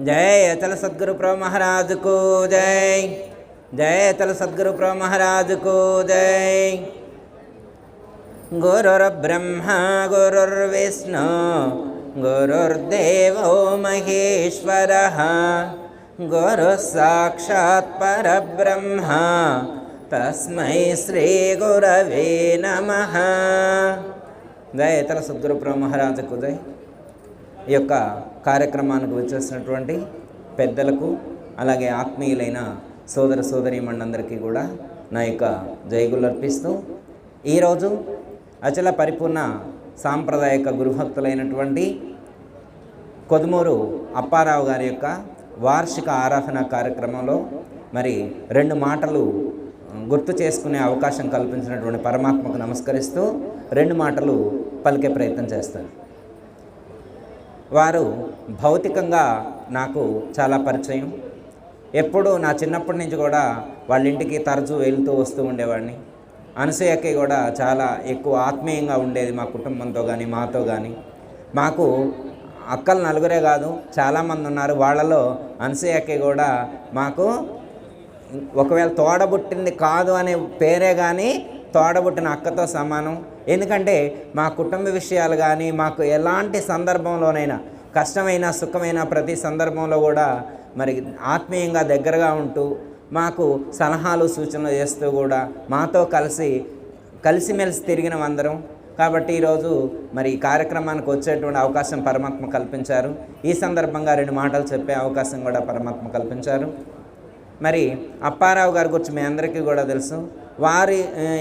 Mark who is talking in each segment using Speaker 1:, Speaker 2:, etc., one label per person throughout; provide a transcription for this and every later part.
Speaker 1: जय अचल सदगुरु प्रभु महाराज को जय जय अचल सदगुरु प्रभु महाराज को जय गुरुर्ब्रह्मा गुरुर्विष्णु गुरुर्देवो महेश्वरः गुरुः साक्षात् परब्रह्मा तस्मै श्रीगुरवे नमः జయ ఇతర సద్గురు ప్రభు మహారాజకు జై ఈ యొక్క కార్యక్రమానికి వచ్చేసినటువంటి పెద్దలకు అలాగే ఆత్మీయులైన సోదర సోదరీమణులందరికీ కూడా నా యొక్క జైగులు అర్పిస్తూ ఈరోజు అచల పరిపూర్ణ సాంప్రదాయక గురుభక్తులైనటువంటి కొదుమూరు అప్పారావు గారి యొక్క వార్షిక ఆరాధన కార్యక్రమంలో మరి రెండు మాటలు గుర్తు చేసుకునే అవకాశం కల్పించినటువంటి పరమాత్మకు నమస్కరిస్తూ రెండు మాటలు పలికే ప్రయత్నం చేస్తాను. వారు భౌతికంగా నాకు చాలా పరిచయం. ఎప్పుడు నా చిన్నప్పటి నుంచి కూడా వాళ్ళ ఇంటికి తరచూ వెళ్తూ వస్తూ ఉండేవాడిని. అనసూయకి కూడా చాలా ఎక్కువ ఆత్మీయంగా ఉండేది మా కుటుంబంతో కానీ మాతో కానీ మాకు అక్కలు నలుగురే కాదు చాలామంది ఉన్నారు. వాళ్ళలో అనసూయకి కూడా మాకు ఒకవేళ తోడబుట్టింది కాదు అనే పేరే కానీ తోడబుట్టిన అక్కతో సమానం. ఎందుకంటే మా కుటుంబ విషయాలు కానీ మాకు ఎలాంటి సందర్భంలోనైనా కష్టమైన సుఖమైన ప్రతి సందర్భంలో కూడా మరి ఆత్మీయంగా దగ్గరగా ఉంటూ మాకు సలహాలు సూచనలు చేస్తూ కూడా మాతో కలిసి కలిసిమెలిసి తిరిగిన అందరం. కాబట్టి ఈరోజు మరి ఈ కార్యక్రమానికి వచ్చేటువంటి అవకాశం పరమాత్మ కల్పించారు. ఈ సందర్భంగా రెండు మాటలు చెప్పే అవకాశం కూడా పరమాత్మ కల్పించారు. మరి అప్పారావు గారి గురించి మీ అందరికీ కూడా తెలుసు. వారి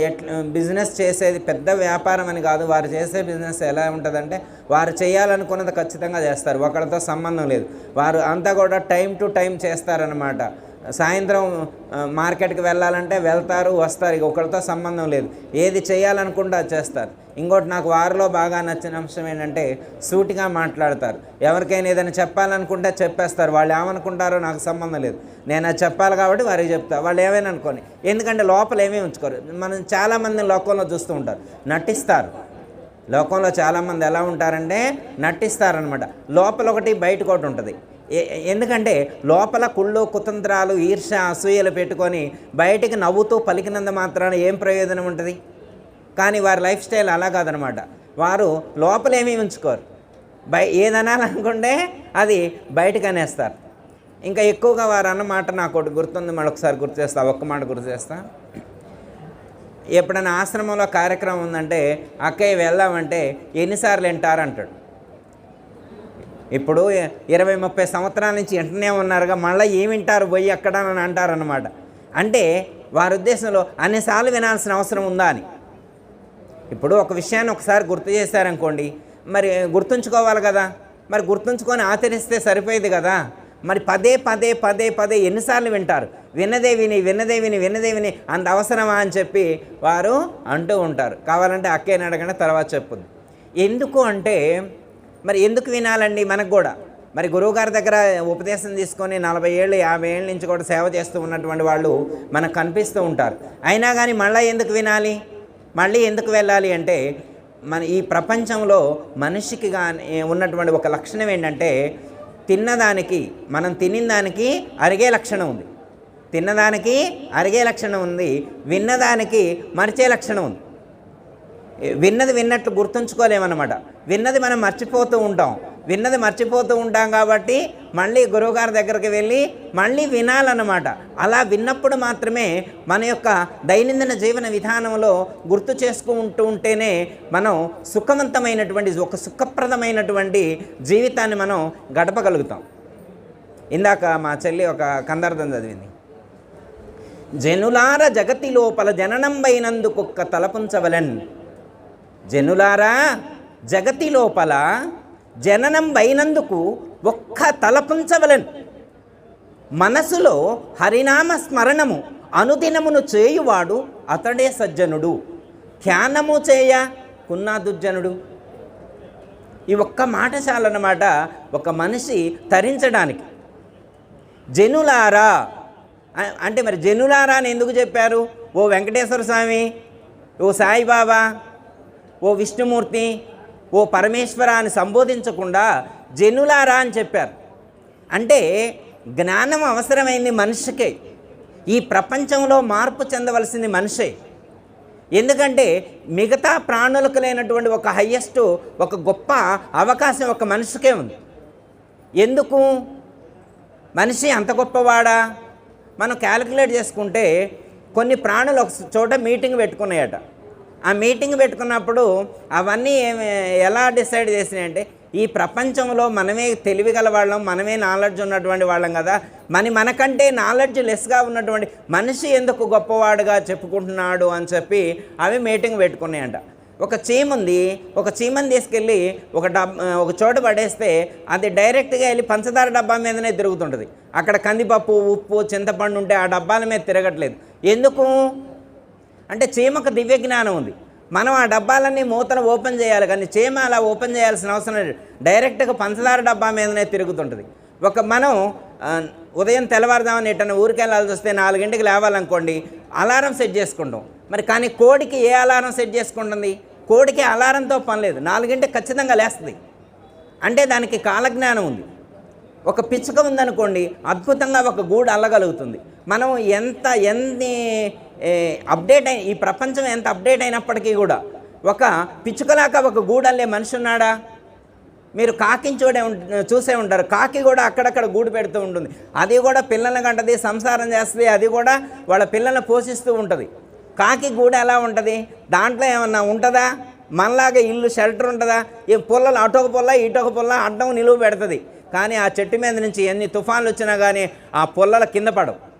Speaker 1: ఎట్లా బిజినెస్ చేసేది పెద్ద వ్యాపారం అని కాదు వారు చేసే బిజినెస్ ఎలా ఉంటుందంటే వారు చేయాలనుకున్నది ఖచ్చితంగా చేస్తారు ఒకరితో సంబంధం లేదు. వారు అంతా కూడా టైం టు టైం చేస్తారనమాట సాయంత్రం మార్కెట్కి వెళ్ళాలంటే వెళ్తారు వస్తారు. ఇక ఒకరితో సంబంధం లేదు. ఏది చేయాలనుకుంటే అది చేస్తారు. ఇంకోటి నాకు వారిలో బాగా నచ్చిన అంశం ఏంటంటే సూటిగా మాట్లాడతారు. ఎవరికైనా ఏదైనా చెప్పాలనుకుంటే చెప్పేస్తారు. వాళ్ళు ఏమనుకుంటారో నాకు సంబంధం లేదు. నేను అది చెప్పాలి కాబట్టి వారికి చెప్తా. వాళ్ళు ఏమైనా అనుకోని. ఎందుకంటే లోపల ఏమీ ఉంచుకోరు. మనం చాలామంది లోకంలో చూస్తూ ఉంటారు. నటిస్తారు. లోకంలో చాలామంది ఎలా ఉంటారంటే నటిస్తారనమాట లోపల ఒకటి బయట ఒకటి ఉంటుంది. ఎందుకంటే లోపల కుళ్ళు కుతంత్రాలు ఈర్ష అసూయలు పెట్టుకొని బయటికి నవ్వుతూ పలికినంత మాత్రాన ఏం ప్రయోజనం ఉంటుంది? కానీ వారి లైఫ్ స్టైల్ అలా కాదనమాట. వారు లోపలేమీ ఉంచుకోరు. బయ ఏదనాలనుకుంటే అది బయటకు అనేస్తారు ఇంకా ఎక్కువగా వారు అన్నమాట నాకు ఒకటి గుర్తుంది మరొకసారి గుర్తు చేస్తా ఒక్క మాట గుర్తు చేస్తా. ఎప్పుడైనా ఆశ్రమంలో కార్యక్రమం ఉందంటే అక్కయ్య వెళ్దామంటే ఎన్నిసార్లు వింటారు అంటాడు ఇప్పుడు ఇరవై ముప్పై సంవత్సరాల నుంచి వెంటనే ఉన్నారుగా మళ్ళీ ఏమింటారు వింటారు? పోయి అక్కడ అని అంటారన్నమాట. అంటే వారి ఉద్దేశంలో అన్నిసార్లు వినాల్సిన అవసరం ఉందా అని. ఇప్పుడు ఒక విషయాన్ని ఒకసారి గుర్తు చేశారనుకోండి మరి గుర్తుంచుకోవాలి కదా? మరి గుర్తుంచుకొని ఆచరిస్తే సరిపోయేది కదా? మరి పదే పదే పదే పదే ఎన్నిసార్లు వింటారు? వినదే విని వినదే విని వినదే విని అంత అవసరమా అని చెప్పి వారు అంటూ ఉంటారు. కావాలంటే అక్కేని అడగండి తర్వాత చెప్పుద్ది. ఎందుకు అంటే మరి ఎందుకు వినాలండి మనకు కూడా? మరి గురువుగారి దగ్గర ఉపదేశం తీసుకొని నలభై ఏళ్ళు యాభై ఏళ్ళ నుంచి కూడా సేవ చేస్తూ ఉన్నటువంటి వాళ్ళు మనకు కనిపిస్తూ ఉంటారు. అయినా కానీ మళ్ళీ ఎందుకు వినాలి? మళ్ళీ ఎందుకు వెళ్ళాలి అంటే మన ఈ ప్రపంచంలో మనిషికి కానీ ఉన్నటువంటి ఒక లక్షణం ఏంటంటే తిన్నదానికి మనం తినిన దానికి అరిగే లక్షణం ఉంది. తిన్నదానికి అరిగే లక్షణం ఉంది విన్నదానికి మరిచే లక్షణం ఉంది. విన్నది విన్నట్లు గుర్తుంచుకోలేమన్నమాట. విన్నది మనం మర్చిపోతూ ఉంటాం. విన్నది మర్చిపోతూ ఉంటాం కాబట్టి మళ్ళీ గురువుగారి దగ్గరికి వెళ్ళి మళ్ళీ వినాలన్నమాట. అలా విన్నప్పుడు మాత్రమే మన యొక్క దైనందిన జీవన విధానంలో గుర్తు చేసుకుంటూ ఉంటేనే మనం సుఖవంతమైనటువంటి ఒక సుఖప్రదమైనటువంటి జీవితాన్ని మనం గడపగలుగుతాం. ఇందాక మా చెల్లి ఒక కందార్థం చదివింది. జనులార జగతి లోపల జననంబైనందుకొక్క తలపుంచవలన్. జనులారా జగతి లోపల జననం అయినందుకు ఒక్క తలపుంచవలెను మనసులో హరినామ స్మరణము అనుదినమును చేయువాడు అతడే సజ్జనుడు. ధ్యానము చేయ కున్నా దుర్జనుడు ఈ ఒక్క మాట చాలన్నమాట ఒక మనిషి తరించడానికి. జనులారా అంటే మరి జనులారా అని ఎందుకు చెప్పారు? ఓ వెంకటేశ్వర స్వామి ఓ సాయిబాబా ఓ విష్ణుమూర్తి ఓ పరమేశ్వర అని సంబోధించకుండా జనులారా అని చెప్పారు. అంటే జ్ఞానం అవసరమైంది మనిషికే. ఈ ప్రపంచంలో మార్పు చెందవలసింది మనిషే. ఎందుకంటే మిగతా ప్రాణులకు లేనటువంటి ఒక హయ్యెస్ట్ ఒక గొప్ప అవకాశం ఒక మనిషికే ఉంది. ఎందుకు? మనిషి అంత గొప్పవాడా? మనం క్యాలిక్యులేట్ చేసుకుంటే కొన్ని ప్రాణులు ఒక చోట మీటింగ్ పెట్టుకున్నాయట. ఆ మీటింగ్ పెట్టుకున్నప్పుడు అవన్నీ ఎలా డిసైడ్ చేసినాయంటే ఈ ప్రపంచంలో మనమే తెలివిగల వాళ్ళం మనమే నాలెడ్జ్ ఉన్నటువంటి వాళ్ళం కదా. మరి మనకంటే నాలెడ్జ్ లెస్గా ఉన్నటువంటి మనిషి ఎందుకు గొప్పవాడుగా చెప్పుకుంటున్నాడు అని చెప్పి అవి మీటింగ్ పెట్టుకున్నాయంట. ఒక చీమ ఉంది ఒక చీమని తీసుకెళ్ళి ఒక డబ్ ఒక చోట పడేస్తే అది డైరెక్ట్గా వెళ్ళి పంచదార డబ్బా మీదనే తిరుగుతుంటుంది. అక్కడ కందిపప్పు ఉప్పు చింతపండు ఉంటే ఆ డబ్బాల మీద తిరగట్లేదు. ఎందుకు? అంటే చీమకు దివ్య జ్ఞానం ఉంది. మనం ఆ డబ్బాలన్నీ మూతలు ఓపెన్ చేయాలి కానీ చీమ అలా ఓపెన్ చేయాల్సిన అవసరం లేదు. డైరెక్ట్గా పంచదార డబ్బా మీదనే తిరుగుతుంటుంది. ఒక మనం ఉదయం తెల్లవారుదామని ఎటన్నా ఊరికి వెళ్ళాల్సి వస్తే నాలుగింటికి లేవాలనుకోండి అలారం సెట్ చేసుకుంటాం. మరి కానీ కోడికి ఏ అలారం సెట్ చేసుకుంటుంది? కోడికి అలారంతో పని లేదు. నాలుగింటికి ఖచ్చితంగా లేస్తుంది. అంటే దానికి కాలజ్ఞానం ఉంది. ఒక పిచ్చుక ఉందనుకోండి అద్భుతంగా ఒక గూడు అల్లగలుగుతుంది. మనం ఎంత ఎన్ని అప్డేట్ అయి ఈ ప్రపంచం ఎంత అప్డేట్ అయినప్పటికీ కూడా ఒక పిచ్చుకలాగా ఒక గూడల్లే మనిషి ఉన్నాడా? మీరు కాకిని చూడే ఉం- చూసే ఉంటారు. కాకి కూడా అక్కడక్కడ గూడు పెడుతూ ఉంటుంది. అది కూడా పిల్లల్ని కంటది సంసారం చేస్తుంది అది కూడా వాళ్ళ పిల్లల్ని పోషిస్తూ ఉంటుంది. కాకి గూడు ఎలా ఉంటుంది? దాంట్లో ఏమన్నా ఉంటుందా? మనలాగా ఇల్లు షెల్టర్ ఉంటుందా? ఈ పుల్లలు అటొక పుల్ల ఇటొక పుల్ల అడ్డం నిలువ పెడుతుంది. కానీ ఆ చెట్టు మీద నుంచి ఎన్ని తుఫాన్లు వచ్చినా కానీ ఆ పుల్లల కింద పడవు.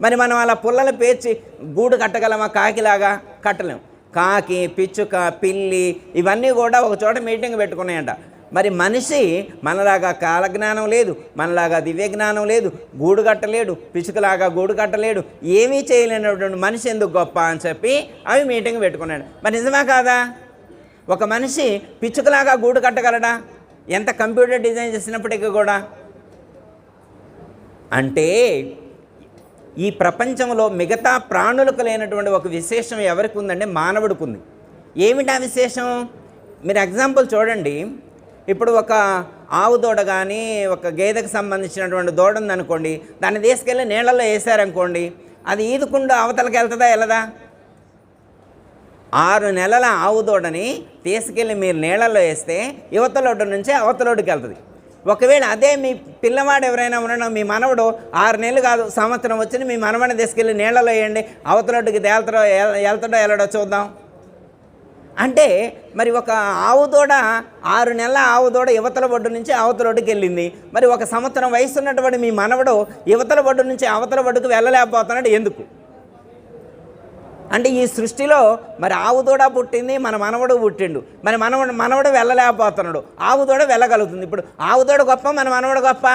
Speaker 1: మరి మనం అలా పుల్లలు పేర్చి గూడు కట్టగలమా? కాకిలాగా కట్టలేము కాకి పిచ్చుక పిల్లి ఇవన్నీ కూడా ఒక చోట మీటింగ్ పెట్టుకున్నాయంట. మరి మనిషి మనలాగా కాలజ్ఞానం లేదు మనలాగా దివ్య జ్ఞానం లేదు గూడు కట్టలేడు పిచ్చుకలాగా గూడు కట్టలేడు ఏమీ చేయలేనటువంటి మనిషి ఎందుకు గొప్ప అని చెప్పి అవి మీటింగ్ పెట్టుకున్నాడు. మరి నిజమా కాదా? ఒక మనిషి పిచ్చుకలాగా గూడు కట్టగలడా? ఎంత కంప్యూటర్ డిజైన్ చేసినప్పటికీ కూడా. అంటే ఈ ప్రపంచంలో మిగతా ప్రాణులకు లేనటువంటి ఒక విశేషం ఎవరికి ఉందంటే మానవుడికి ఉంది. ఆ విశేషం? మీరు ఎగ్జాంపుల్ చూడండి. ఇప్పుడు ఒక ఆవు దూడ కానీ ఒక గేదెకు సంబంధించినటువంటి దూడ ఉందనుకోండి దాన్ని తీసుకెళ్ళి నీళ్ళల్లో వేసారనుకోండి అది ఈదుకుండా అవతలకి వెళ్తుందా వెళ్ళదా? ఆరు నెలల ఆవు దూడని తీసుకెళ్ళి మీరు నీళ్ళల్లో వేస్తే యువతలోడు నుంచి అవతలోడికి వెళ్తుంది. ఒకవేళ అదే మీ పిల్లవాడు ఎవరైనా ఉండడం మీ మనవడు ఆరు నెలలు కాదు సంవత్సరం వచ్చి మీ మనవడిని తీసుకెళ్ళి నీళ్ళలో వేయండి అవతలోడికి తేలతడో వెళ్తాడో వెళ్ళడో చూద్దాం. అంటే మరి ఒక ఆవు దూడ ఆరు నెలల ఆవు దూడ యువతల బొడ్డు నుంచి అవతల ఒడ్డుకి వెళ్ళింది. మరి ఒక సంవత్సరం వయసు ఉన్నటువంటి మీ మనవడు యువతల బొడ్డు నుంచి అవతల బొడ్డుకు వెళ్ళలేకపోతున్నాడు. ఎందుకు? అంటే ఈ సృష్టిలో మరి ఆవు దూడ పుట్టింది మన మనవడు పుట్టిండు. మరి మనవడు మనవడు వెళ్ళలేకపోతున్నాడు. ఆవు దూడ వెళ్ళగలుగుతుంది. ఇప్పుడు ఆవు దూడ గొప్ప మన మనవడు గొప్ప?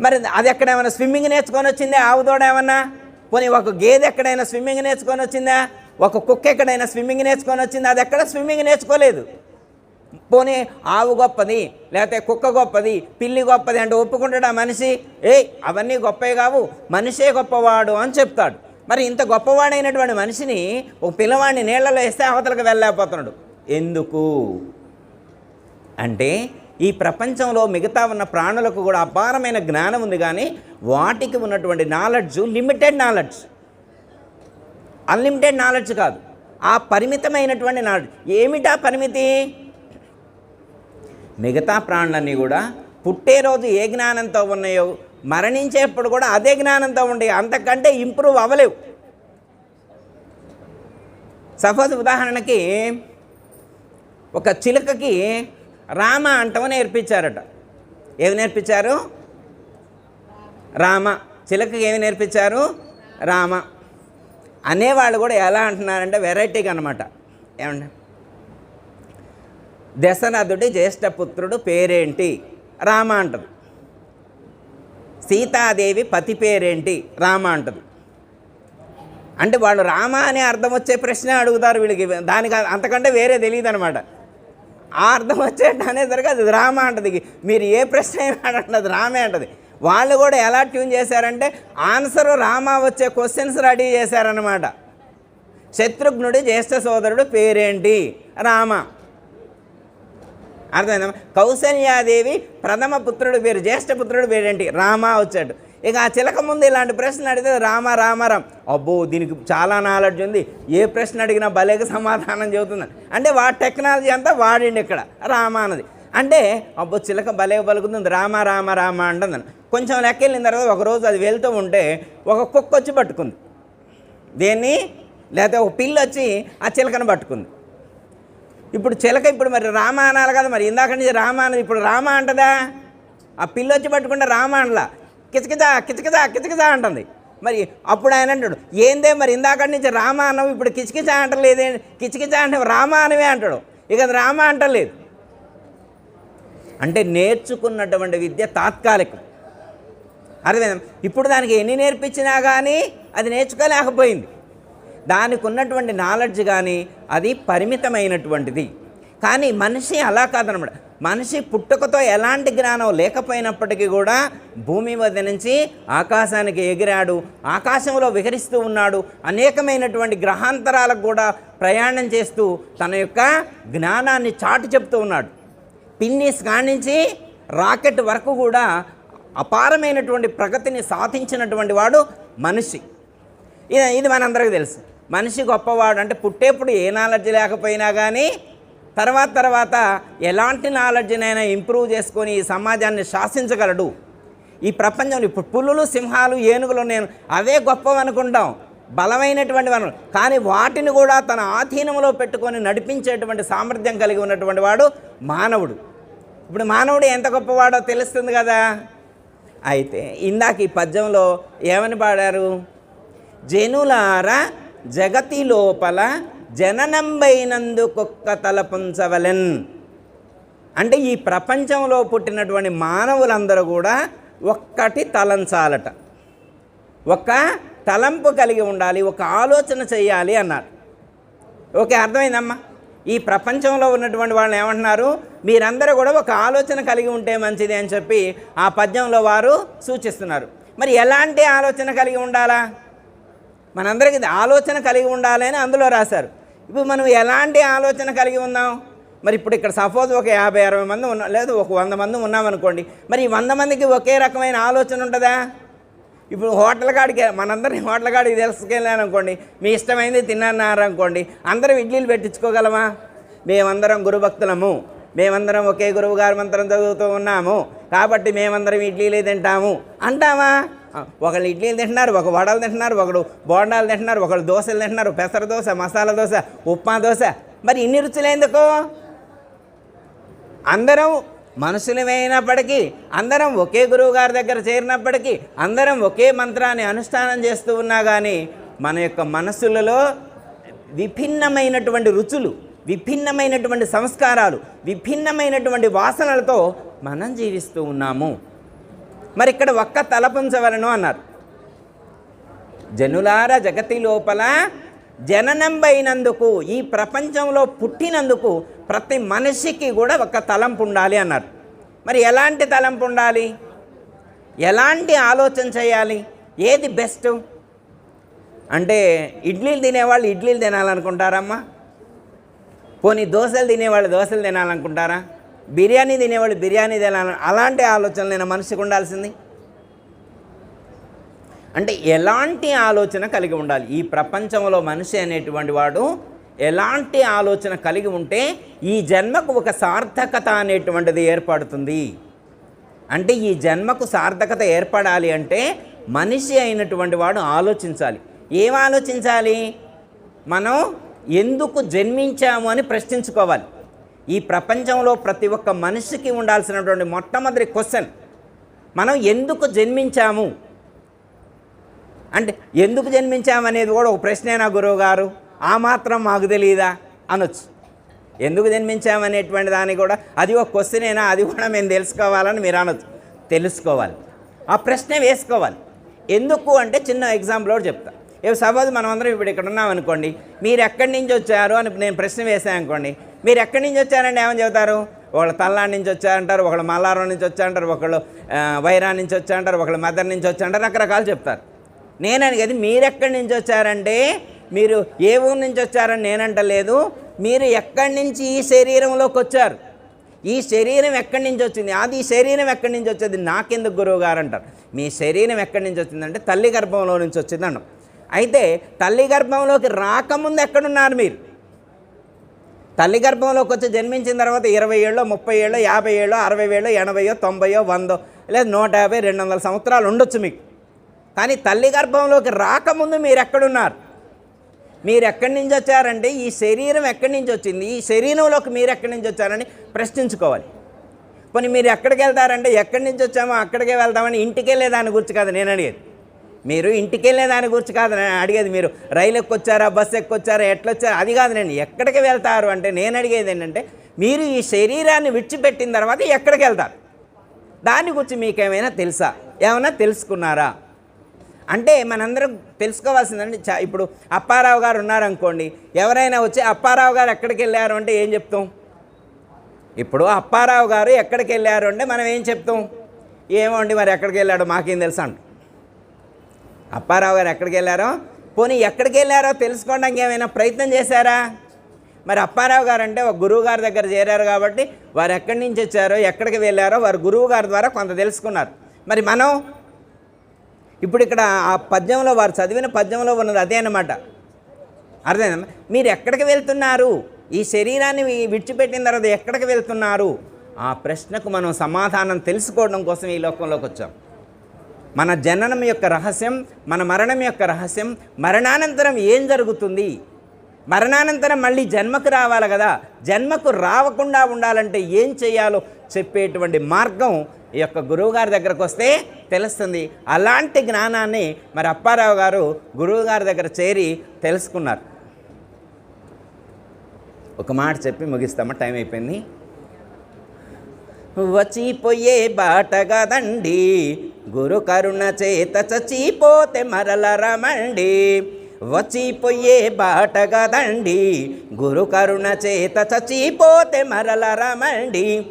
Speaker 1: మరి అది ఎక్కడేమైనా స్విమ్మింగ్ నేర్చుకొని వచ్చిందే? ఆవు దూడ ఏమన్నా? పోనీ ఒక గేదె ఎక్కడైనా స్విమ్మింగ్ నేర్చుకొని వచ్చిందా? ఒక కుక్క ఎక్కడైనా స్విమ్మింగ్ నేర్చుకొని వచ్చిందా? అది ఎక్కడ స్విమ్మింగ్ నేర్చుకోలేదు. పోనీ ఆవు గొప్పది లేకపోతే కుక్క గొప్పది పిల్లి గొప్పది అంటే ఒప్పుకుంటాడా మనిషి? ఏయ్ అవన్నీ గొప్పవి కావు. మనిషే గొప్పవాడు అని చెప్తాడు. మరి ఇంత గొప్పవాడైనటువంటి మనిషిని ఒక పిల్లవాడిని నీళ్ళలో వేస్తే అవతలకు వెళ్ళలేకపోతున్నాడు. ఎందుకు? అంటే ఈ ప్రపంచంలో మిగతా ఉన్న ప్రాణులకు కూడా అపారమైన జ్ఞానం ఉంది కానీ వాటికి ఉన్నటువంటి knowledge limited knowledge unlimited knowledge కాదు. ఆ పరిమితమైనటువంటి నాలెడ్జ్ ఏమిటా పరిమితి? మిగతా ప్రాణులన్నీ కూడా పుట్టే రోజు ఏ జ్ఞానంతో ఉన్నాయో మరణించేప్పుడు కూడా అదే జ్ఞానంతో ఉండే అంతకంటే ఇంప్రూవ్ అవ్వలేవు. సపోజ్ ఉదాహరణకి ఒక చిలుకకి రామ అంటం నేర్పించారట. ఏమి నేర్పించారు? రామ. చిలకకి ఏమి నేర్పించారు? రామ. అనేవాళ్ళు కూడా ఎలా అంటున్నారంటే వెరైటీగా అనమాట ఏమంటే దశరథుడి జ్యేష్ఠపుత్రుడు పేరేంటి? రామ అంటారు సీతాదేవి పతి పేరేంటి? రామ అంటది. అంటే వాళ్ళు రామ అనే అర్థం వచ్చే ప్రశ్న అడుగుతారు వీళ్ళకి. దానికి అంతకంటే వేరే తెలియదు అనమాట ఆ అర్థం వచ్చేట అనేసరికి అది రామ అంటది. మీరు ఏ ప్రశ్న అయినా అది రామే అంటది. వాళ్ళు కూడా ఎలా ట్యూన్ చేశారంటే ఆన్సర్ రామ వచ్చే క్వశ్చన్స్ రెడీ చేశారనమాట. శత్రుఘ్నుడి జ్యేష్ఠ సోదరుడు పేరేంటి? రామ. అర్థమైందా? కౌసల్యాదేవి ప్రథమ పుత్రుడు పేరు జ్యేష్ఠ పుత్రుడు పేరేంటి రామ వచ్చాడు. ఇక ఆ చిలక ముందు ఇలాంటి ప్రశ్న అడిగితే రామ రామ అబ్బో దీనికి చాలా నాలెడ్జ్ ఉంది. ఏ ప్రశ్న అడిగినా భలేగా సమాధానం చెబుతుందని అంటే వాడి టెక్నాలజీ అంతా వాడిండి ఇక్కడ రామ అన్నది. అంటే అబ్బో చిలక భలే పలుకుతుంది. రామ రామ రామ అంటుంది. కొంచెం లెక్క వెళ్ళిన తర్వాత ఒకరోజు అది వెళ్తూ ఉంటే ఒక కుక్క వచ్చి పట్టుకుంది. దేన్ని? లేకపోతే ఒక పిల్లి వచ్చి ఆ చిలకను పట్టుకుంది. ఇప్పుడు చిలక ఇప్పుడు మరి రామ అనాలి కదా మరి ఇందాక నుంచి రామ అన్నది ఇప్పుడు రామ అంటదా? ఆ పిల్లి వచ్చి పట్టుకుంటే రామ అనలా కిచకిచా కిచకిచా కిచకిచా అంటుంది. మరి అప్పుడు ఆయన అంటాడు ఏందే మరి ఇందాక నుంచి రామ అన్నవు ఇప్పుడు కిచకిచా అంటలేదే? కిచకిచా అంటే రామ అనవే అంటాడు. ఇక అది రామ అంటలేదు. అంటే నేర్చుకున్నటువంటి విద్య తాత్కాలికం. అర్థమైందా? ఇప్పుడు దానికి ఎన్ని నేర్పించినా కానీ అది నేర్చుకోలేకపోయింది. దానికి ఉన్నటువంటి నాలెడ్జ్ కానీ అది పరిమితమైనటువంటిది. కానీ మనిషి అలా కాదనమాట. మనిషి పుట్టుకతో ఎలాంటి జ్ఞానం లేకపోయినప్పటికీ కూడా భూమి వద్ద నుంచి ఆకాశానికి ఎగిరాడు ఆకాశంలో విహరిస్తూ ఉన్నాడు అనేకమైనటువంటి గ్రహాంతరాలకు కూడా ప్రయాణం చేస్తూ తన యొక్క జ్ఞానాన్ని చాటు చెప్తూ ఉన్నాడు. పిన్నిస్ కానించి రాకెట్ వరకు కూడా అపారమైనటువంటి ప్రగతిని సాధించినటువంటి వాడు మనిషి. ఇది ఇది మనందరికీ తెలుసు. మనిషి గొప్పవాడు అంటే పుట్టేప్పుడు ఏ నాలెడ్జ్ లేకపోయినా కానీ తర్వాత తర్వాత ఎలాంటి నాలెడ్జ్నైనా ఇంప్రూవ్ చేసుకొని ఈ సమాజాన్ని శాసించగలడు. ఈ ప్రపంచంలో ఇప్పుడు పులులు సింహాలు ఏనుగులు నేను అవే గొప్పవనుకుంటాం. బలమైనటువంటి వనరు కానీ వాటిని కూడా తన ఆధీనంలో పెట్టుకొని నడిపించేటువంటి సామర్థ్యం కలిగి ఉన్నటువంటి వాడు మానవుడు. ఇప్పుడు మానవుడు ఎంత గొప్పవాడో తెలుస్తుంది కదా. అయితే ఇందాక ఈ పద్యంలో ఏమని పాడారు? జనులార జగతి లోపల జననంబైనందుకొక్క తలపుంచవలెన్. అంటే ఈ ప్రపంచంలో పుట్టినటువంటి మానవులందరూ కూడా ఒక్కటి తలంచాలట ఒక తలంపు కలిగి ఉండాలి ఒక ఆలోచన చేయాలి అన్నారు. ఓకే అర్థమైందమ్మా? ఈ ప్రపంచంలో ఉన్నటువంటి వాళ్ళు ఏమంటున్నారు? మీరందరూ కూడా ఒక ఆలోచన కలిగి ఉంటే మంచిది అని చెప్పి ఆ పద్యంలో వారు సూచిస్తున్నారు. మరి ఎలాంటి ఆలోచన కలిగి ఉండాలా? మనందరికీ ఇది ఆలోచన కలిగి ఉండాలని అందులో రాశారు. ఇప్పుడు మనం ఎలాంటి ఆలోచన కలిగి ఉన్నాం? మరి ఇప్పుడు ఇక్కడ సపోజ్ ఒక యాభై అరవై మంది ఉన్నా లేదు ఒక వంద మంది ఉన్నామనుకోండి. మరి ఈ వంద మందికి ఒకే రకమైన ఆలోచన ఉంటుందా? ఇప్పుడు హోటల్ కాడికి మనందరినీ హోటల్ కాడికి తెలుసుకెళ్ళాను అనుకోండి మీ ఇష్టమైంది తిన్నారు అనుకోండి అందరం ఇడ్లీలు పెట్టించుకోగలమా? మేమందరం గురుభక్తులము మేమందరం ఒకే గురువు గారి మంత్రం చదువుతూ ఉన్నాము. కాబట్టి మేమందరం ఇడ్లీలే తింటాము. అంటామా ఒకళ్ళు ఇడ్లీలు తింటున్నారు ఒక వడలు తింటున్నారు ఒకడు బోండాలు తింటున్నారు ఒకళ్ళు దోశలు తింటున్నారు పెసర దోశ మసాలా దోశ ఉప్మా దోశ. మరి ఇన్ని రుచులు ఎందుకు? అందరం మనుషులమైనప్పటికీ అందరం ఒకే గురువు గారి దగ్గర చేరినప్పటికీ అందరం ఒకే మంత్రాన్ని అనుష్ఠానం చేస్తూ ఉన్నా కానీ మన యొక్క మనసులలో విభిన్నమైనటువంటి రుచులు విభిన్నమైనటువంటి సంస్కారాలు విభిన్నమైనటువంటి వాసనలతో మనం జీవిస్తూ ఉన్నాము. మరి ఇక్కడ ఒక్క తలపుంచవలను అన్నారు. జనులార జగతి లోపల జననంబైనందుకు ఈ ప్రపంచంలో పుట్టినందుకు ప్రతి మనిషికి కూడా ఒక తలంపు ఉండాలి అన్నారు. మరి ఎలాంటి తలంపు ఉండాలి ఎలాంటి ఆలోచన చేయాలి? ఏది బెస్ట్? అంటే ఇడ్లీలు తినేవాళ్ళు ఇడ్లీలు తినాలనుకుంటారమ్మా? పోనీ దోశలు తినేవాళ్ళు దోశలు తినాలనుకుంటారా? బిర్యానీ తినేవాళ్ళు బిర్యానీ తినాలని అలాంటి ఆలోచనలు నేను మనిషికి ఉండాల్సింది. అంటే ఎలాంటి ఆలోచన కలిగి ఉండాలి? ఈ ప్రపంచంలో మనిషి అనేటువంటి వాడు ఎలాంటి ఆలోచన కలిగి ఉంటే ఈ జన్మకు ఒక సార్థకత అనేటువంటిది ఏర్పడుతుంది. అంటే ఈ జన్మకు సార్థకత ఏర్పడాలి అంటే మనిషి అయినటువంటి వాడు ఆలోచించాలి. ఏం ఆలోచించాలి? మనం ఎందుకు జన్మించాము అని ప్రశ్నించుకోవాలి. ఈ ప్రపంచంలో ప్రతి ఒక్క మనిషికి ఉండాల్సినటువంటి మొట్టమొదటి క్వశ్చన్ మనం ఎందుకు జన్మించాము? అంటే ఎందుకు జన్మించామనేది కూడా ఒక ప్రశ్నేనా గురువు గారు ఆ మాత్రం మాకు తెలియదా అనొచ్చు. ఎందుకు జన్మించామనేటువంటి దాన్ని కూడా అది ఒక క్వశ్చనేనా? అది కూడా మేము తెలుసుకోవాలని మీరు అనొచ్చు. తెలుసుకోవాలి. ఆ ప్రశ్న వేసుకోవాలి. ఎందుకు అంటే చిన్న ఎగ్జాంపుల్ కూడా చెప్తా. ఏ సపోజ్ మనం అందరం ఇప్పుడు ఇక్కడ ఉన్నాం అనుకోండి మీరు ఎక్కడి నుంచి వచ్చారు అని నేను ప్రశ్న వేసాను అనుకోండి మీరు ఎక్కడి నుంచి వచ్చారంటే ఏమని చెబుతారు? ఒకళ్ళు తల్లాడి నుంచి వచ్చారంటారు ఒకళ్ళు మల్లారం నుంచి వచ్చారంటారు ఒకళ్ళు వైరా నుంచి వచ్చారంటారు ఒకళ్ళు మదర్ నుంచి వచ్చారంటారు రకరకాలు చెప్తారు. నేనని కదా మీరు ఎక్కడి నుంచి వచ్చారంటే మీరు ఏ ఊరు నుంచి వచ్చారని నేనంటలేదు. మీరు ఎక్కడి నుంచి ఈ శరీరంలోకి వచ్చారు? ఈ శరీరం ఎక్కడి నుంచి వచ్చింది? అది ఈ శరీరం ఎక్కడి నుంచి వచ్చేది? నాకెందుకు గురువు గారు అంటారు. మీ శరీరం ఎక్కడి నుంచి వచ్చిందంటే తల్లి గర్భంలో నుంచి వచ్చింది అయితే తల్లి గర్భంలోకి రాకముందు ఎక్కడున్నారు మీరు? తల్లి గర్భంలోకి వచ్చి జన్మించిన తర్వాత ఇరవై ఏళ్ళు ముప్పై ఏళ్ళు యాభై ఏళ్ళు అరవై ఏళ్ళు ఎనభైయో తొంభైయో వందో లేదా నూట యాభై రెండు వందల సంవత్సరాలు ఉండొచ్చు మీకు. కానీ తల్లి గర్భంలోకి రాకముందు మీరు ఎక్కడున్నారు మీరు ఎక్కడి నుంచి వచ్చారంటే ఈ శరీరం ఎక్కడి నుంచి వచ్చింది? ఈ శరీరంలోకి మీరు ఎక్కడి నుంచి వచ్చారని ప్రశ్నించుకోవాలి. కొన్ని మీరు ఎక్కడికి వెళ్తారంటే ఎక్కడి నుంచి వచ్చామో అక్కడికే వెళ్తామని ఇంటికే లేదా దాని గురించి కాదు నేను అడిగేది. మీరు ఇంటికి వెళ్ళే దాని గురించి కాదు నేను అడిగేది మీరు. రైలు ఎక్కొచ్చారా బస్సు ఎక్కొచ్చారా ఎట్లొచ్చారా? అది కాదు నేను. ఎక్కడికి వెళ్తారు అంటే నేను అడిగేది ఏంటంటే మీరు ఈ శరీరాన్ని విడిచిపెట్టిన తర్వాత ఎక్కడికి వెళ్తారు? దాని గురించి మీకేమైనా తెలుసా? ఏమైనా తెలుసుకున్నారా? అంటే మనందరం తెలుసుకోవాల్సిందండి చా ఇప్పుడు అప్పారావు గారు ఉన్నారనుకోండి ఎవరైనా వచ్చి అప్పారావు గారు ఎక్కడికి వెళ్ళారు? అంటే ఏం చెప్తాం? ఇప్పుడు అప్పారావు గారు ఎక్కడికి వెళ్ళారు అంటే మనం ఏం చెప్తాం? ఏమో అండి మరి ఎక్కడికి వెళ్ళాడు మాకేం తెలుసా? అంట. అప్పారావు గారు ఎక్కడికి వెళ్ళారో? పోనీ ఎక్కడికి వెళ్ళారో తెలుసుకోవడానికి ఏమైనా ప్రయత్నం చేశారా? మరి అప్పారావు గారు అంటే ఒక గురువు గారి దగ్గర చేరారు కాబట్టి వారు ఎక్కడి నుంచి వచ్చారో ఎక్కడికి వెళ్ళారో వారు గురువు గారి ద్వారా కొంత తెలుసుకున్నారు. మరి మనం ఇప్పుడు ఇక్కడ ఆ పద్యంలో వారు చదివిన పద్యంలో ఉన్నది అదే అనమాట అర్థమైందా? మీరు ఎక్కడికి వెళ్తున్నారు? ఈ శరీరాన్ని విడిచిపెట్టిన తర్వాత ఎక్కడికి వెళ్తున్నారు? ఆ ప్రశ్నకు మనం సమాధానం తెలుసుకోవడం కోసం ఈ లోకంలోకి వచ్చాం. మన జననం యొక్క రహస్యం మన మరణం యొక్క రహస్యం మరణానంతరం ఏం జరుగుతుంది? మరణానంతరం మళ్ళీ జన్మకు రావాలి కదా. జన్మకు రావకుండా ఉండాలంటే ఏం చేయాలో చెప్పేటువంటి మార్గం ఈ యొక్క గురువుగారి దగ్గరకు వస్తే తెలుస్తుంది. అలాంటి జ్ఞానాన్ని మరి అప్పారావు గారు గురువుగారి దగ్గర చేరి తెలుసుకున్నారు. ఒక మాట చెప్పి ముగిస్తామా? టైం అయిపోయింది. వచ్చిపోయే బాట గదండి గురు కరుణ చేత చచ్చిపోతే మరల రమండి. వచ్చిపోయే బాట గదండి గురు కరుణ చేత చచ్చిపోతే మరల రమండి.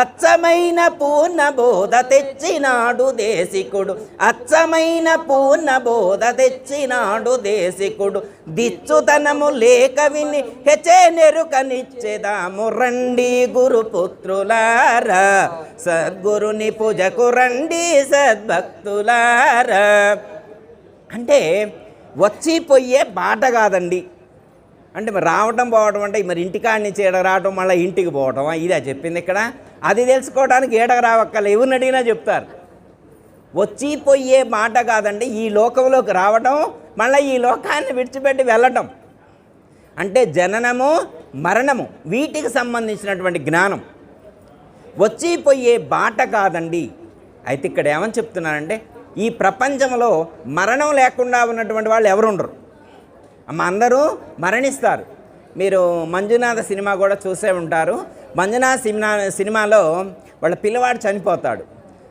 Speaker 1: అచ్చమైన పూర్ణ బోధ తెచ్చినాడు దేశికుడు. అచ్చమైన పూర్ణ బోధ తెచ్చినాడు దేశికుడు. దిచ్చుతనము లేక విని హెచే నెరుకనిచ్చేదాము. రండి గురుపుత్రులారా సద్గురుని పూజకు రండి సద్భక్తులారా. అంటే వచ్చిపోయే బాట కాదండి. అంటే మరి రావటం పోవటం అంటే మరి ఇంటికాడి నుంచి రావటం మళ్ళీ ఇంటికి పోవటం ఇదే చెప్పింది ఇక్కడ. అది తెలుసుకోవడానికి ఏడకు రావక్కల ఎవరిని అడిగినా చెప్తారు. వచ్చి పోయే మాట కాదండి ఈ లోకంలోకి రావటం మళ్ళీ ఈ లోకాన్ని విడిచిపెట్టి వెళ్ళటం. అంటే జననము మరణము వీటికి సంబంధించినటువంటి జ్ఞానం. వచ్చి పోయే బాట కాదండి. అయితే ఇక్కడ ఏమని చెప్తున్నానంటే ఈ ప్రపంచంలో మరణం లేకుండా ఉన్నటువంటి వాళ్ళు ఎవరు ఉండరు అమ్మ అందరూ మరణిస్తారు. మీరు మంజునాథ సినిమా కూడా చూసే ఉంటారు. మంజునాథ సినిమా సినిమాలో వాళ్ళ పిల్లవాడు చనిపోతాడు.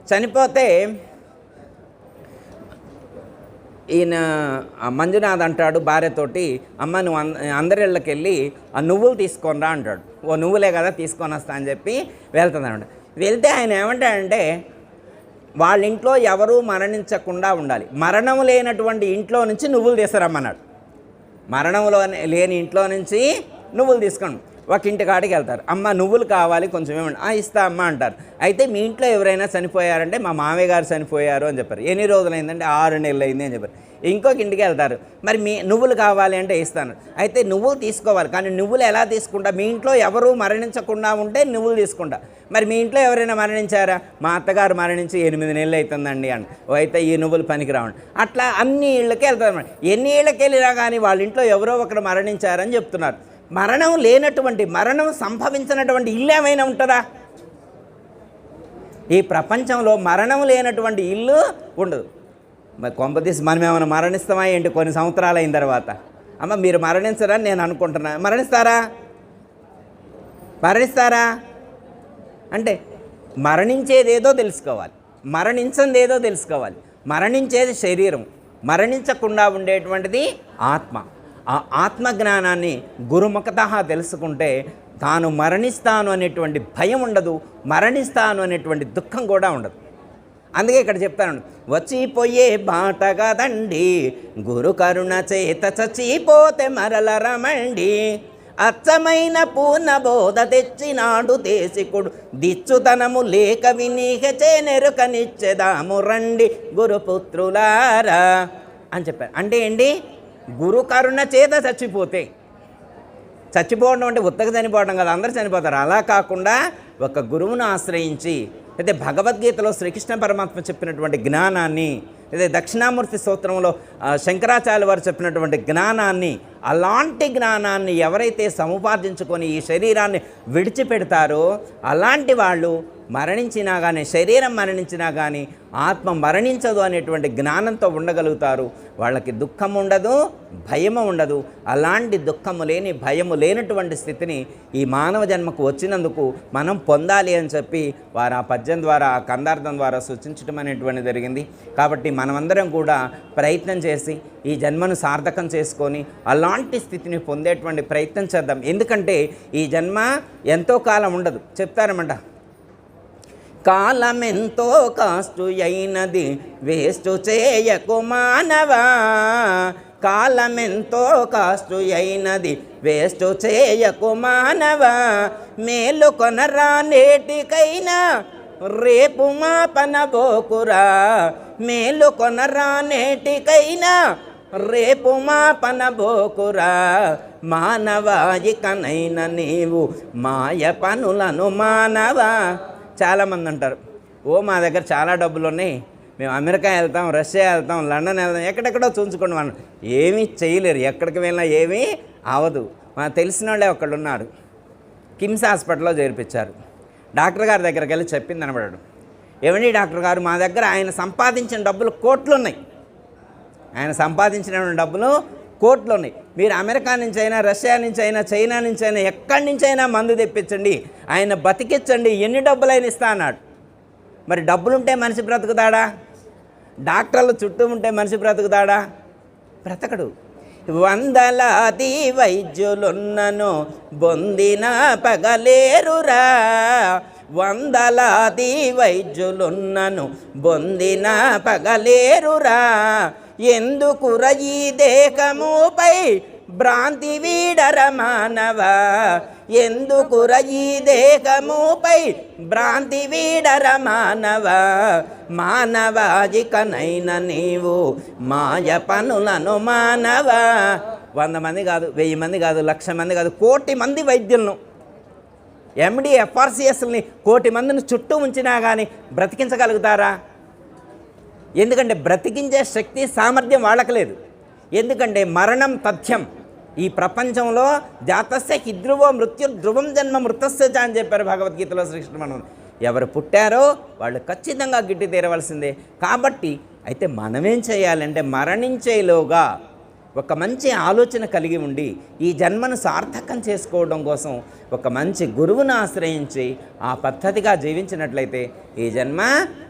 Speaker 1: చనిపోతే ఈయన మంజునాథ్ అంటాడు భార్యతోటి అమ్మ నువ్వు అంద అందరి ఇళ్ళకి వెళ్ళి ఆ నువ్వులు తీసుకొని రా అంటాడు. ఓ నువ్వులే కదా తీసుకొని వస్తా అని చెప్పి వెళ్తుందనమాట వెళ్తే ఆయన ఏమంటాడంటే వాళ్ళ ఇంట్లో ఎవరూ మరణించకుండా ఉండాలి. మరణం లేనటువంటి ఇంట్లో నుంచి నువ్వులు తీసుకురమ్మన్నాడు. మరణంలో లేని ఇంట్లో నుంచి నువ్వులు తీసుకోండి. ఒక ఇంటి కాడికి వెళ్తారు. అమ్మ నువ్వులు కావాలి కొంచెం ఏమండి. "ఆ, ఇస్తా అమ్మ అంటారు. అయితే మీ ఇంట్లో ఎవరైనా చనిపోయారంటే మా మామయ్య గారు చనిపోయారు అని చెప్పారు. ఎన్ని రోజులైందంటే ఆరు నెలలు అయింది అని చెప్పారు. ఇంకొక ఇంటికి వెళ్తారు. మరి మీ నువ్వులు కావాలి అంటే ఇస్తాను. అయితే నువ్వులు తీసుకోవాలి. కానీ నువ్వులు ఎలా తీసుకుంటా? మీ ఇంట్లో ఎవరు మరణించకుండా ఉంటే నువ్వులు తీసుకుంటా. మరి మీ ఇంట్లో ఎవరైనా మరణించారా? మా అత్తగారు మరణించి ఎనిమిది నెలలు అవుతుందండి అని అయితే ఈ నువ్వులు పనికిరావండి. అట్లా అన్ని ఇళ్ళకి వెళ్తారు ఎన్ని ఇళ్ళకి వెళ్ళినా కానీ వాళ్ళ ఇంట్లో ఎవరో ఒకరు మరణించారని చెప్తున్నారు. మరణం లేనటువంటి మరణం సంభవించినటువంటి ఇల్లు ఏమైనా ఉంటుందా? ఈ ప్రపంచంలో మరణం లేనటువంటి ఇల్లు ఉండదు. మరి కొంపతీసి మనం ఏమైనా మరణిస్తామా ఏంటి? కొన్ని సంవత్సరాలు అయిన తర్వాత. అమ్మ మీరు మరణించరని నేను అనుకుంటున్నా. మరణిస్తారా? మరణిస్తారా? అంటే మరణించేదేదో తెలుసుకోవాలి. మరణించందేదో తెలుసుకోవాలి. మరణించేది శరీరం. మరణించకుండా ఉండేటువంటిది ఆత్మ. ఆ ఆత్మజ్ఞానాన్ని గురుముఖత తెలుసుకుంటే తాను మరణిస్తాను అనేటువంటి భయం ఉండదు మరణిస్తాను అనేటువంటి దుఃఖం కూడా ఉండదు. అందుకే ఇక్కడ చెప్తాను వచ్చిపోయే బాట కదండి గురు కరుణ చేత చచ్చిపోతే మరల రమండి అచ్చమైన పూర్ణ బోధ తెచ్చినాడు దేశికుడు దిచ్చుతనము లేక వినీహ నెరుకనిచ్చేదాము రండి గురుపుత్రులారా అని చెప్పారు. అంటే ఏంటి? గురు కరుణ చేత చచ్చిపోతే చచ్చిపోవడం అంటే ఉత్తగ చనిపోవడం కదా అందరూ చనిపోతారు. అలా కాకుండా ఒక గురువును ఆశ్రయించి అయితే భగవద్గీతలో శ్రీకృష్ణ పరమాత్మ చెప్పినటువంటి జ్ఞానాన్ని అయితే దక్షిణామూర్తి స్తోత్రంలో శంకరాచార్య వారు చెప్పినటువంటి జ్ఞానాన్ని అలాంటి జ్ఞానాన్ని ఎవరైతే సముపార్జించుకొని ఈ శరీరాన్ని విడిచిపెడతారో అలాంటి వాళ్ళు మరణించినా కానీ శరీరం మరణించినా కానీ ఆత్మ మరణించదు అనేటువంటి జ్ఞానంతో ఉండగలుగుతారు. వాళ్ళకి దుఃఖం ఉండదు భయము ఉండదు. అలాంటి దుఃఖము లేని భయము లేనటువంటి స్థితిని ఈ మానవ జన్మకు వచ్చినందుకు మనం పొందాలి అని చెప్పి వారు ఆ పద్యం ద్వారా ఆ కందార్థం ద్వారా సూచించడం అనేటువంటి జరిగింది. కాబట్టి మనమందరం కూడా ప్రయత్నం చేసి ఈ జన్మను సార్థకం చేసుకొని అలాంటి స్థితిని పొందేటువంటి ప్రయత్నం చేద్దాం. ఎందుకంటే ఈ జన్మ ఎంతో కాలం ఉండదు. చెప్తారన్నమాట కాలమెంతో కాస్టు అయినది వేస్టు చేయకు మానవా. కాలమెంతో కాస్టు అయినది వేస్టు చేయకు మానవా. మేలు కొనరా నేటికైనా రేపు మా పనబోకురా మేలు కొనరా నేటికైనా రేపు మా పనబోకురా మానవాయికనైన నీవు మాయ పనులను మానవా? చాలామంది అంటారు ఓ మా దగ్గర చాలా డబ్బులు ఉన్నాయి మేము అమెరికా వెళ్తాం రష్యా వెళ్తాం లండన్ వెళ్తాం ఎక్కడెక్కడో చూంచుకోండి మనం ఏమీ చేయలేరు ఎక్కడికి వెళ్ళినా ఏమీ అవదు. మా తెలిసిన వాళ్ళే ఒకళ్ళు ఉన్నారు కిమ్స్ హాస్పిటల్లో చేర్పించారు. డాక్టర్ గారి దగ్గరికి వెళ్ళి చెప్పింది అనబడాడు ఏమండి డాక్టర్ గారు మా దగ్గర ఆయన సంపాదించిన డబ్బులు కోట్లు ఉన్నాయి ఆయన సంపాదించిన డబ్బులు కోట్లు ఉన్నాయి. మీరు అమెరికా నుంచి అయినా రష్యా నుంచి అయినా చైనా నుంచి అయినా ఎక్కడి నుంచి అయినా మందు తెప్పించండి. ఆయన బతికించండి ఎన్ని డబ్బులైనా ఇస్తా అన్నాడు. మరి డబ్బులుంటే మనిషి బ్రతుకుతాడా? డాక్టర్లు చుట్టూ ఉంటే మనిషి బ్రతుకుతాడా? బ్రతకడు. వందలాది వైద్యులున్నను బొందిన పగలేరురా. వందలాది వైద్యులున్నను బొందిన పగలేరురా. ఎందుకుర ఈ దేహముపై భ్రాంతి వీడర మానవ? ఎందుకుర ఈ దేహముపై భ్రాంతి వీడర మానవ? మానవాజికనైన నీవు మాయ పనులను మానవా? వంద మంది కాదు వెయ్యి మంది కాదు లక్ష మంది కాదు కోటి మంది వైద్యులను ఎండి ఎఫ్ఆర్సిఎస్ని కోటి మందిని చుట్టూ ఉంచినా కానీ బ్రతికించగలుగుతారా? ఎందుకంటే బ్రతికించే శక్తి సామర్థ్యం వాళ్ళకి లేదు ఎందుకంటే మరణం తథ్యం. ఈ ప్రపంచంలో జాతస్య హిద్రువో మృత్యు ధ్రువం జన్మ మృతస్య అని చెప్పారు భగవద్గీతలో శ్రీకృష్ణ మనం ఎవరు పుట్టారో వాళ్ళు ఖచ్చితంగా గిట్టి తీరవలసిందే. కాబట్టి అయితే మనమేం చేయాలంటే మరణించేలోగా ఒక మంచి ఆలోచన కలిగి ఉండి ఈ జన్మను సార్థకం చేసుకోవడం కోసం ఒక మంచి గురువును ఆశ్రయించి ఆ పద్ధతిగా జీవించినట్లయితే ఈ జన్మ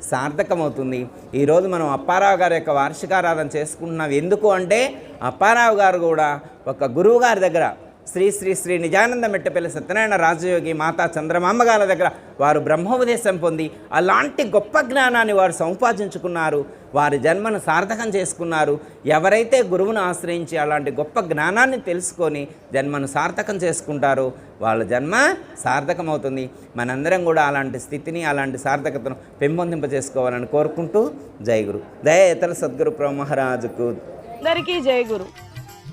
Speaker 1: సార్థకమవుతుంది. ఈరోజు మనం అప్పారావు గారి యొక్క వార్షికారాధన చేసుకుంటున్నాం. ఎందుకు అంటే అప్పారావు గారు కూడా ఒక గురువు గారి దగ్గర శ్రీ శ్రీ శ్రీ నిజానంద మెట్టపల్లి సత్యనారాయణ రాజయోగి మాతా చంద్రమామగాల దగ్గర వారు బ్రహ్మోపదేశం పొంది అలాంటి గొప్ప జ్ఞానాన్ని వారు సంపాదించుకున్నారు వారి జన్మను సార్థకం చేసుకున్నారు. ఎవరైతే గురువును ఆశ్రయించి అలాంటి గొప్ప జ్ఞానాన్ని తెలుసుకొని జన్మను సార్థకం చేసుకుంటారో వాళ్ళ జన్మ సార్థకమవుతుంది. మనందరం కూడా అలాంటి స్థితిని అలాంటి సార్థకతను పెంపొందింప చేసుకోవాలని కోరుకుంటూ జయగురు దయ ఇతర సద్గురు ప్రమహారాజుకు
Speaker 2: అందరికీ జయ గురు.